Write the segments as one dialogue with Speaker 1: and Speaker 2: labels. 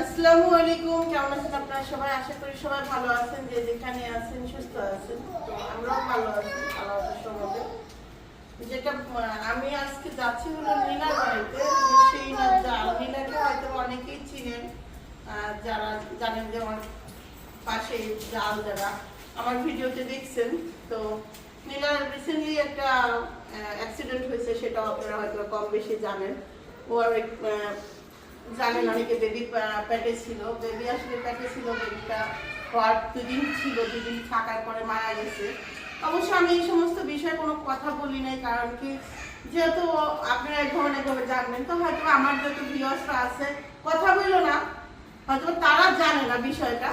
Speaker 1: আসসালামু আলাইকুম, কেমন আছেন আপনারা সবাই? আশা করি সবাই ভালো আছেন, যে যেখানে আছেন, সুস্থ আছেন। তো আমরাও ভালো আছি আল্লাহ সমাজে যেটা আমি আজকে যাচ্ছি হলো নীলার বাড়িতে। সেই নীলাকে হয়তো অনেকেই চিনেন যারা জানেন যে আমার পাশে জাল যারা, আমার ভিডিওতে দেখছেন। তো নীলার রিসেন্টলি একটা অ্যাক্সিডেন্ট হয়েছে সেটা আপনারা হয়তো কম বেশি জানেন। ও আর জানেন অনেকে বেবি প্যাটে ছিল। বেবি আসলে প্যাটে ছিল বেবিটা হওয়ার দুদিন ছিল দুদিন থাকার পরে মারা গেছে। অবশ্য আমি এই সমস্ত বিষয়ে কোনো কথা বলি নাই কারণ কি যেহেতু আপনারা এই ধরনের ভাবে জানবেন তো হয়তো আমার যত ভিউয়ার্সরা আছে কথা বলল না। হয়তো তারা জানে না বিষয়টা।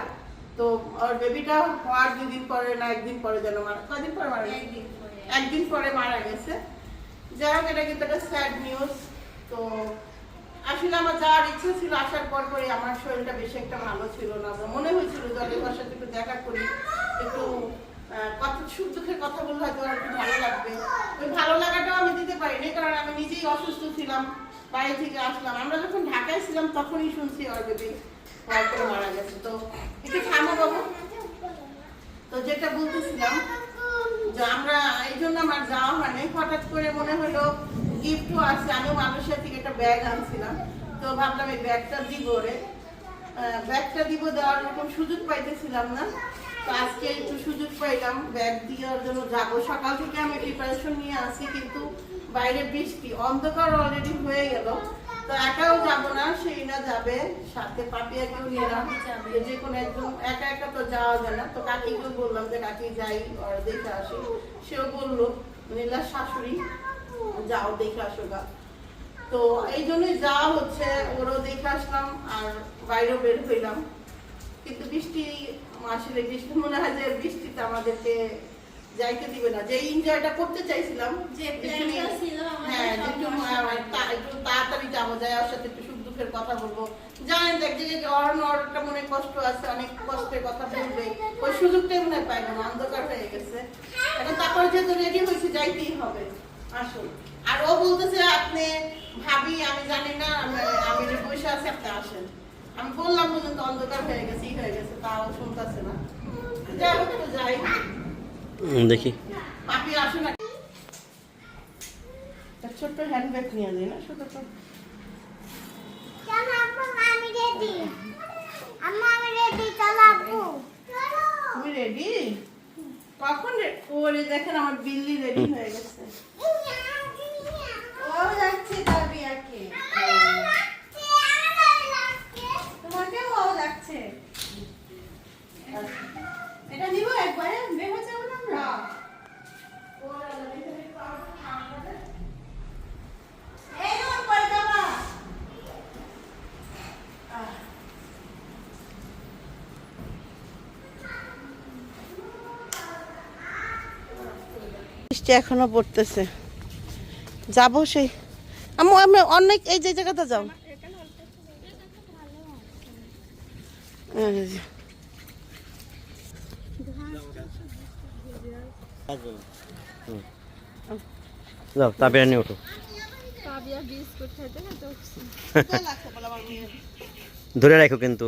Speaker 1: তো ওর বেবিটা হওয়ার দুদিন পরে না একদিন পরে যেন মারা কদিন পরে মারা একদিন পরে। মারা গেছে। যাই হোক এটা কিন্তু একটা স্যাড নিউজ তো আসলে আমার যাওয়ার ইচ্ছা ছিল আসার পর পরে আমার শরীরটা বেশি একটা ভালো ছিল না। মনে হয়েছিল জলের সাথে একটু দেখা করি, একটু কথা সুখ দুঃখের কথা বললে হয়তো একটু ভালো লাগবে। ওই ভালো লাগাটাও আমি দিতে পারিনি, কারণ আমি নিজেই অসুস্থ ছিলাম, বাইরে থেকে আসলাম। আমরা যখন ঢাকায় ছিলাম তখনই শুনছি ওর বেবি মারা গেছে। তো একটু থামো বাবু। তো যেটা বলতেছিলাম যে আমরা এই জন্য আমার যাওয়া হয়নি। হঠাৎ করে মনে হলো গিফটও আছে আমিও মানুষের থেকে একটা ব্যাগ আনছিলাম। তো ভাবলাম এই ব্যাগটা দিব রে ব্যাগটা দিব দেওয়ার এরকম সুযোগ পাইতেছিলাম না। তো আজকে একটু সুযোগ পাইলাম ব্যাগ দেওয়ার জন্য যাব। সকাল থেকে আমি প্রিপারেশন নিয়ে আসি কিন্তু বাইরে বৃষ্টি অন্ধকার অলরেডি হয়ে গেল। তো একাও যাব না সেই না যাবে সাথে পাপিয়াকেও নিলাম যে কোনো একজন একা একা তো যাওয়া যায় না। তো কাকিকেও বললাম যে কাকি যাই ওরা দেখে আসি। সেও বলল নীলার শাশুড়ি যাও দেখে আসো গা। তো এই জন্যই যাওয়া হচ্ছে ওরও দেখে আসলাম আর বাইরেও বের হইলাম। কিন্তু বৃষ্টি আসলে বৃষ্টি মনে হয় যে বৃষ্টিতে আমাদেরকে যাইতে দিবে না। যে এনজয়টা করতে চাইছিলাম
Speaker 2: যে
Speaker 1: হ্যাঁ একটু
Speaker 2: হয়ে
Speaker 1: তা- একটু তাড়াতাড়ি যাব যাই ওর সাথে একটু সুখ দুঃখের কথা বলব। জানেন দেখ যে অরণ মনে কষ্ট আছে অনেক কষ্টের কথা বলবে। ওই সুযোগটাই মনে হয় পাইবো না অন্ধকার হয়ে গেছে। এখন তারপরে যেহেতু রেডি হয়েছে যাইতেই হবে। আসুন। আর ও বলতেছে আপনি ভাবি আমি জানি না আমি- বসে আছি আপনি আসেন। আমি বললাম পর্যন্ত অন্ধকার হয়ে গেছে ই হয়ে গেছে তাও শুনতেছে না। যাই হোক যাই।
Speaker 3: দেখি।
Speaker 1: পাপি আসো না ছোট্ট হ্যান্ডব্যাগ নিয়ে দিই না? ছোট ছোট।
Speaker 2: আমি রেডি আমি রেডি চলো আপু
Speaker 1: তুমি রেডি কখন ওরে দেখেন আমার বিল্লি রেডি হয়ে গেছে।
Speaker 4: ও যাচ্ছে তার বিয়াকে তোমাকেও ও যাচ্ছে এটা নিব একবারে বের হয়ে যাব না আমরা এই নোট করে দেবা
Speaker 1: বৃষ্টি এখনও পড়তেছে। যাব সেই আমি আমি অনেক এই যে জায়গাটা যাও।
Speaker 3: নিয়ে ওঠো ধরে রাখো কিন্তু।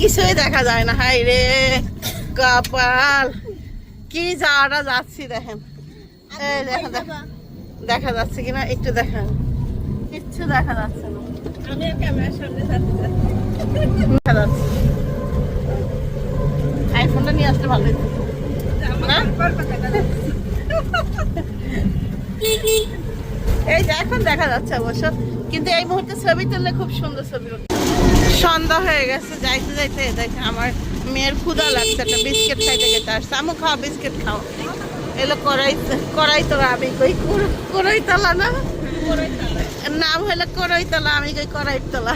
Speaker 1: কিছুই দেখা যায় না। হাই রে কপাল। কি যাওয়াটা যাচ্ছি দেখেন। এই দেখেন দেখেন। দেখা যাচ্ছে কিনা একটু দেখেন। কিচ্ছু দেখা যাচ্ছে না।
Speaker 4: আমি ক্যামেরার সামনে
Speaker 1: দেখা যাচ্ছে। আইফোনটা নিয়ে আসতে ভালো হতো। এই যে এখন দেখা যাচ্ছে অবশ্য। কিন্তু এই মুহূর্তে ছবি তুললে খুব সুন্দর ছবি। সন্ধ্যা হয়ে গেছে যাইতে যাইতে দেখে আমার মেয়ের ক্ষুধা লাগছে একটা বিস্কিট খাইতে গেতে আসছে আমু খাও বিস্কিট খাও। এলো করাই করাই তো আমি কই করাই তলা না? নাম হলো করাই তলা আমি কই করাই তলা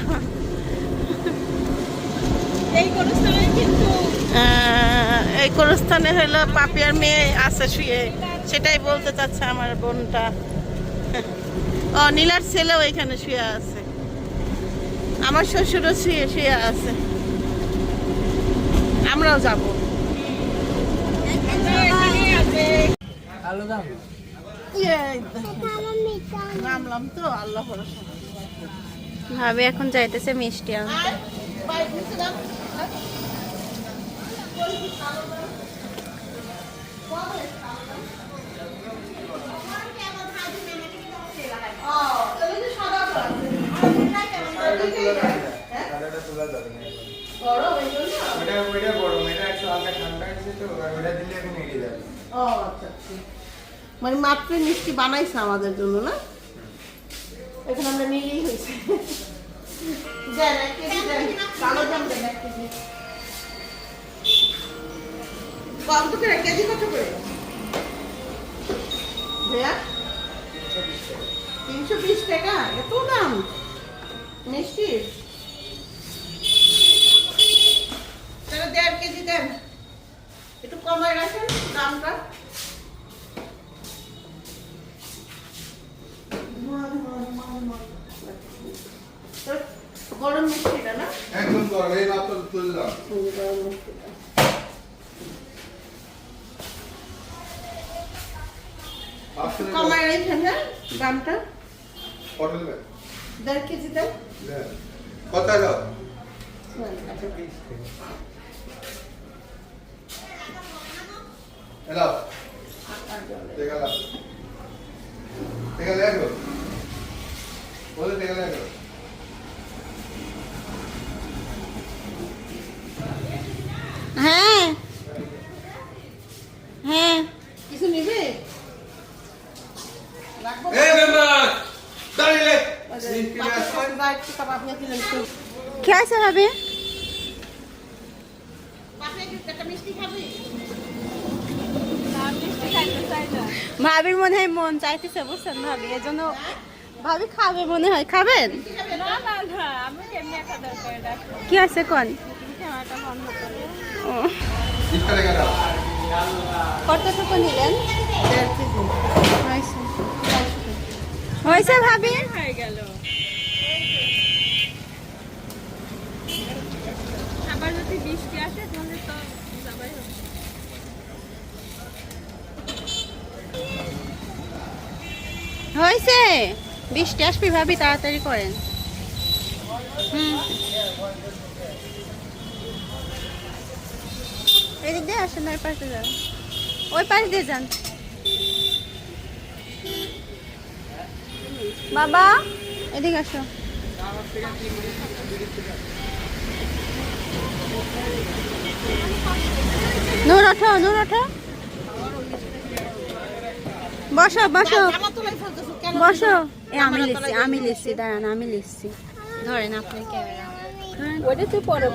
Speaker 4: এই
Speaker 1: কোরস্থানে হলো পাপিয়ার মেয়ে আছে শুয়ে সেটাই বলতে চাচ্ছে আমার বোনটা। ও নীলার ছেলেও এখানে শুয়ে আছে। আমার শ্বশুরও শুয়ে শুয়ে আছে। আমরাও যাব। নামলাম তো আল্লাহ
Speaker 5: ভাবি এখন যাইতেছে মিষ্টি আনতে।
Speaker 1: আর বাইক নিচে নাম। ও, তাহলে তো সাদা তো আছে।
Speaker 6: সাদাটা তোলা যাবে না।
Speaker 1: গরম এই জন্য?
Speaker 6: ওটা ওইটা গরম এটা একটু হালকা ঠান্ডা হয়েছে তো ওটা দিলে এখন এড়ে যাবে।
Speaker 1: ও আচ্ছা আচ্ছা। মানে মাত্র মিষ্টি বানাইছে আমাদের জন্য না? এখন আমরা নিলেই হয়েছে। দেন এক কেজি দেন। কালো জাম দেন এক কেজি। কত করে কেজি কত করে? ভাইয়া? তিনশো বিশ টাকা? এত দাম? মিষ্টির তাহলে দেড় কেজি দেন। একটু কমায় রাখেন দামটা। গরম মিষ্টিটা না?
Speaker 6: একদম গরম এই মাত্র তুললাম
Speaker 1: গরম মিষ্টিটা কমায় রেখেন হ্যাঁ দামটা। দেড় কেজি দেন।
Speaker 6: কত দাও? এলাও লাও টেকা লেগো বলে লেগো
Speaker 5: হ্যাঁ হ্যাঁ
Speaker 1: কিছু নিবে লাগবে
Speaker 6: এই মেম্বার দাঁড়িয়ে
Speaker 1: ওই যে পাঁচশো টাকা দাও, একটু কাবাব নিয়ে দিলেন একটু।
Speaker 5: কে আছে ভাবি
Speaker 1: পাপে একটু একটা মিষ্টি খাবি?
Speaker 4: মিষ্টি খাইতে চাই না
Speaker 5: ভাবির মনে হয় মন চাইতেছে, বুঝছেন ভাবি? এজন্য ভাবি খাবে মনে হয়। খাবেন? কি আছে কোন? কতটুকু নিলেন? হয়েছে। ভাবি?
Speaker 4: হয়ে গেল আবার যদি বৃষ্টি আসে, তাহলে তো যাবাই
Speaker 5: হয়েছে। বৃষ্টি আসবি ভাবি, তাড়াতাড়ি করেন। হুম। এদিক দিয়ে আসেন ওই পাশে যান। ওই পাশ দিয়ে যান। বাবা, এদিকে আসো নূর ওঠো নূর ওঠো। বসো বসো? বসো। এ আমি লিখছি আমি লিখছি দাঁড়ান আমি লিখছি। ধরেন আপনার ক্যামেরা।
Speaker 4: ওটা তুই পরে।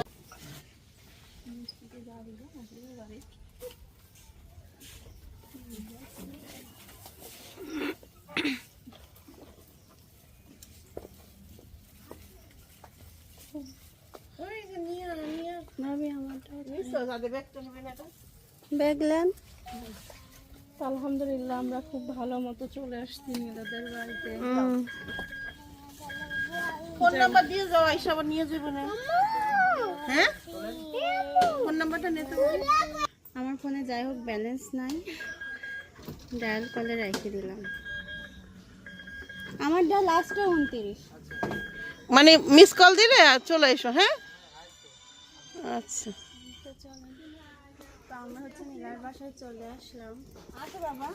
Speaker 1: ওই যে নিয়ে আয়, নিয়ে আয়।
Speaker 5: ভাবি আমারটাও
Speaker 1: নিশ্চয় যাদের ব্যাগটা নেবে না এটা?
Speaker 5: দেখলেন
Speaker 4: আলহামদুলিল্লাহ আমরা খুব ভালো মতো চলে আসছি মেয়েদের বাড়িতে।
Speaker 1: ফোন নাম্বার দিয়ে যাও আইসা আবার নিয়ে যাব না। হ্যাঁ? ফোন নাম্বারটা নিতে
Speaker 5: আমার ফোনে যাই হোক ব্যালেন্স নাই। ডায়াল কলে রেখে দিলাম। আমার আমারটা লাস্টে উনত্রিশ।
Speaker 1: মানে মিস কল দিলে চলে এসো হ্যাঁ? আচ্ছা।
Speaker 5: আমরা হচ্ছে নীলার বাসায় চলে আসলাম। আচ্ছা বাবা।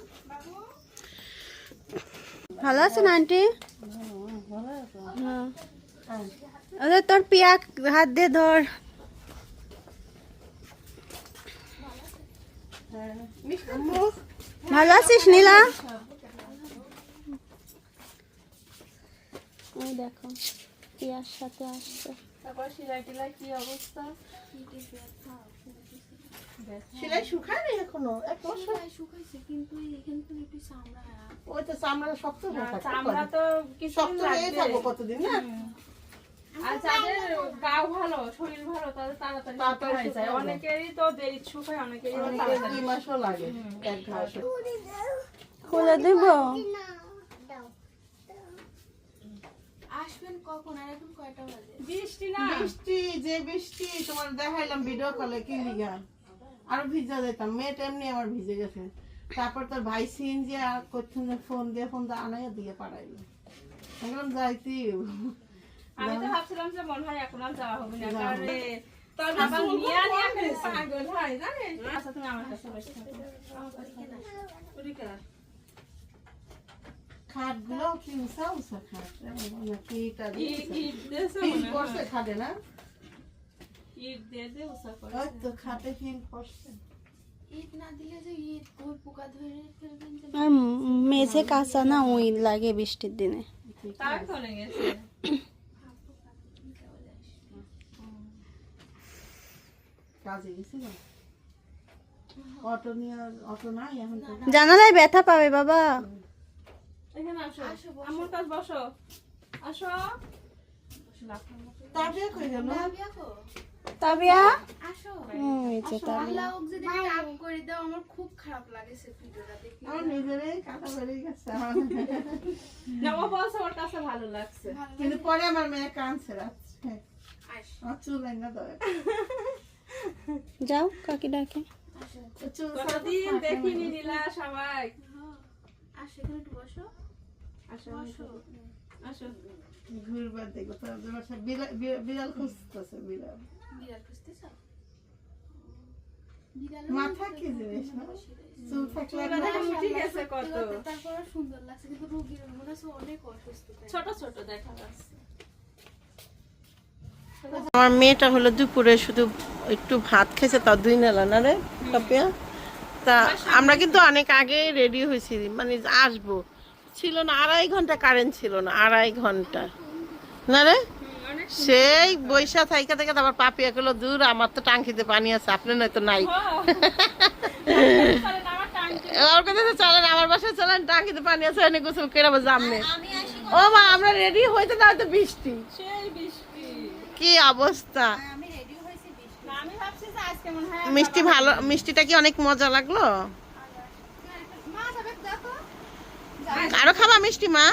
Speaker 5: ভালো আছেন আন্টি? হ্যাঁ। ওদের তোর পিয়া হাত দিয়ে ধর। ভালো আছিস নীলা? ওই দেখো পিয়ার সাথে আসছে।
Speaker 4: তারপর সিলাই টিলাই কি অবস্থা?
Speaker 1: সেলাই শুকায়নি এখনও? এক বছর?
Speaker 5: শুকাইছে কিন্তু এখান থেকে একটু চামড়া
Speaker 1: ওই তো চামড়া শক্ত
Speaker 4: চামড়া তো কিছু
Speaker 1: শক্ত হয়ে থাকব কতদিন না?
Speaker 4: আর যাদের গাও ভালো শরীর ভালো তাদের তাড়াতাড়ি
Speaker 1: তাড়াতাড়ি
Speaker 4: শুকায় যায়। অনেকেরই তো দেরি শুকায় অনেকেরই আবার
Speaker 1: অনেকের
Speaker 4: তাড়াতাড়ি
Speaker 1: দুই মাসও লাগে এক ঘাস
Speaker 5: খুলে দেব?
Speaker 2: আসবেন কখন? আর এখন কয়টা বাজে?
Speaker 4: বৃষ্টি না?
Speaker 1: বৃষ্টি। যে বৃষ্টি তোমার দেখাইলাম ভিডিও কলে কি লিগা? আরও ভিজা যেতাম। মেয়েটা এমনি আমার ভিজে গেছে। তারপর তোর ভাই সিএনজি আর করছেন ফোন দিয়ে ফোন দিয়ে আনাইয়া দিয়ে পাঠাইলো বললাম যাইতি।
Speaker 4: আমি তো ভাবছিলাম যে মনে হয় এখন আর যাওয়া হবে না। কারণ আবার
Speaker 1: চুল
Speaker 4: নিয়ে
Speaker 1: কম
Speaker 4: পাগল হয় জানিস? আচ্ছা তুমি আমার কাছে বসে থাকো।
Speaker 1: খাটগুলো কি খাট? নাকি এটা
Speaker 4: মনে হয়।
Speaker 1: করছে খাটে না?
Speaker 4: ইট দিয়ে দিয়ে উষা করে
Speaker 1: তো খাটে ফিল করছে
Speaker 2: ঈদ না দিলে যে ঈদ ওই পোকা ধরে ফেলবেন যে
Speaker 5: আর মেঝে কাঁচা না ওই লাগে বৃষ্টির দিনে। জানালায় ব্যথা পাবে বাবা।
Speaker 4: বসো। আসো।
Speaker 5: তাবিয়া?
Speaker 2: আসো।
Speaker 5: ওই যে তাবিয়া।
Speaker 2: আল্লাহ যদি রাগ করে দাও আমার খুব খারাপ লাগেছে ভিডিওটা দেখে
Speaker 1: আমার নিজেরই কাটা বেরিয়ে গেছে। আমার।
Speaker 4: না ও বলছে ওর কাছে ভালো লাগছে।
Speaker 1: কিন্তু পরে আমার মেয়ে কানছে রাত্রে।
Speaker 5: যাও কাকি ডাকে।
Speaker 4: দেখিনি নীলা সবাই।
Speaker 2: আসো
Speaker 1: ঘুরবার দেখো তোর বাসা বিড়াল বিড়াল- বিড়াল খুঁজতেছে বিড়াল।
Speaker 2: বিড়াল খুঁজতেছ বিড়াল
Speaker 1: মাথা কি জিনিস না চুল থাকলে
Speaker 4: চুলটা দেখো কত?
Speaker 2: তারপর সুন্দর লাগছে কিন্তু রোগীর মনে হচ্ছে অনেক অসুস্থ
Speaker 4: ছোট ছোট দেখা যাচ্ছে।
Speaker 1: আমার মেয়েটা হলো দুপুরে শুধু একটু ভাত খেয়েছে তাও দুই নেলা না রে পাপিয়া তা আমরা কিন্তু অনেক আগে রেডি হয়েছি মানে আসব। ছিল না আড়াই ঘণ্টা কারেন্ট ছিল না আড়াই ঘণ্টা। না রে? সেই বৈশা থাইকা থেকে তারপর পাপিয়া গুলো দূর আমার তো টাঙ্কিতে পানি আছে আপনি নয়তো নাই।
Speaker 4: আমার
Speaker 1: ওর কথা তো চলেন আমার বাসায় চলেন টাঙ্কিতে পানি আছে এনে গোসল করে আবার জামনে ও মা আমরা রেডি হইতে না হয়তো বৃষ্টি।
Speaker 4: সেই বৃষ্টি।
Speaker 1: কি অবস্থা?
Speaker 4: না, আমি ভাবছি যে আজকে মনে হয়
Speaker 1: মিষ্টি ভালো মিষ্টিটা কি অনেক মজা লাগল? আরও খাবা মিষ্টি মা?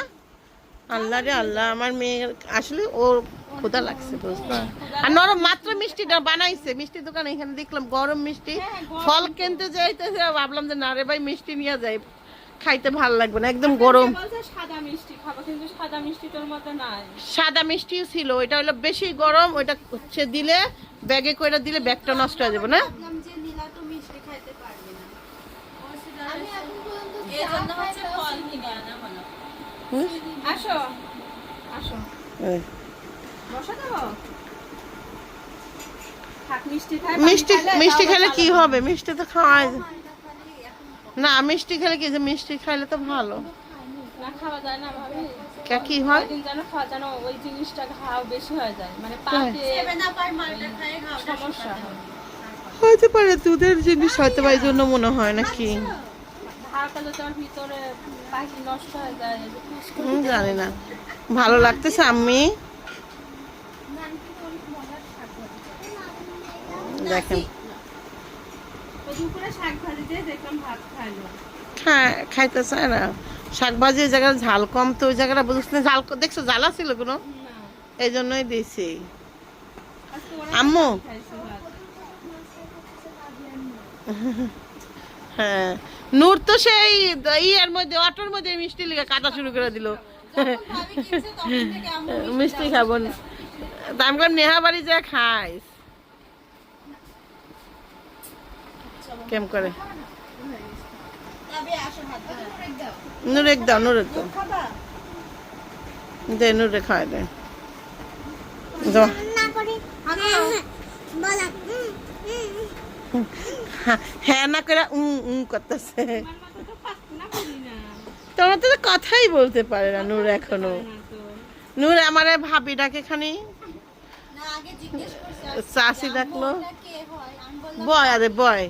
Speaker 1: আল্লাহ রে আল্লাহ আমার মেয়ে আসলে ওর ক্ষুধা লাগছে বুঝলা? আর নরম মাত্র মিষ্টিটা বানাইছে মিষ্টি দোকানে এখানে দেখলাম গরম মিষ্টি। ফল কিনতে যাইতেছে ভাবলাম যে না রে ভাই মিষ্টি নিয়ে যাই। খাইতে ভালো লাগবে না একদম গরম।
Speaker 4: সাদা মিষ্টি খাব কিন্তু সাদা মিষ্টি তোর মতো নাই।
Speaker 1: সাদা মিষ্টিও ছিল ওইটা হলো বেশি গরম ওইটা হচ্ছে দিলে ব্যাগে করে দিলে ব্যাগটা নষ্ট হয়ে যাবে না?
Speaker 2: ভাবলাম যে নীলা তো মিষ্টি না। আমি এখন পর্যন্ত চা খাইতে
Speaker 4: আসো আসো। মিষ্টি
Speaker 1: মিষ্টি মিষ্টি খেলে কি হবে? মিষ্টি তো খাওয়া না মিষ্টি খেলে কি যে মিষ্টি খাইলে তো ভালো।
Speaker 4: না খাওয়া যায় না ভাবি।
Speaker 1: কি হয়?
Speaker 4: খাওয়া ওই জিনিসটা ঘাও বেশি হয়ে যায়। মানে সমস্যা। হয়
Speaker 1: পারে দুধের জিনিস হয়তো বা এই জন্য মনে হয় নাকি?
Speaker 4: হয়ে
Speaker 1: জানি না। ভালো লাগতেছে আমি দেখেন। হ্যাঁ খাইতে চায় না। শাক ওই জায়গায় ঝাল কম তো ওই জায়গাটা বুঝছ না ঝাল দেখছ জ্বালা ছিল কোনো? এই জন্যই দিয়েছি। আম্মু? হ্যাঁ। নূর তো সেই ইয়ের মধ্যে অটোর মধ্যে মিষ্টি লিখে কাটা শুরু করে দিল। মিষ্টি খাব না। তা আমি বললাম, নেহা বাড়ি যা খাইস। কেম করে? নুরেক দাও নুরেক দাও। দে নুরে খাওয়াই দে। হ্যাঁ, হ্যাঁ না করে উম উম করতেছে। তোমার তো কথাই বলতে পারে না নূর
Speaker 4: এখনও।
Speaker 1: নূর আমারে ভাবি ডাকে খানি।
Speaker 5: না আগে জিজ্ঞেস করছে।
Speaker 1: চাষি ডাকলো।
Speaker 5: হয়?
Speaker 1: বয় আরে বয়।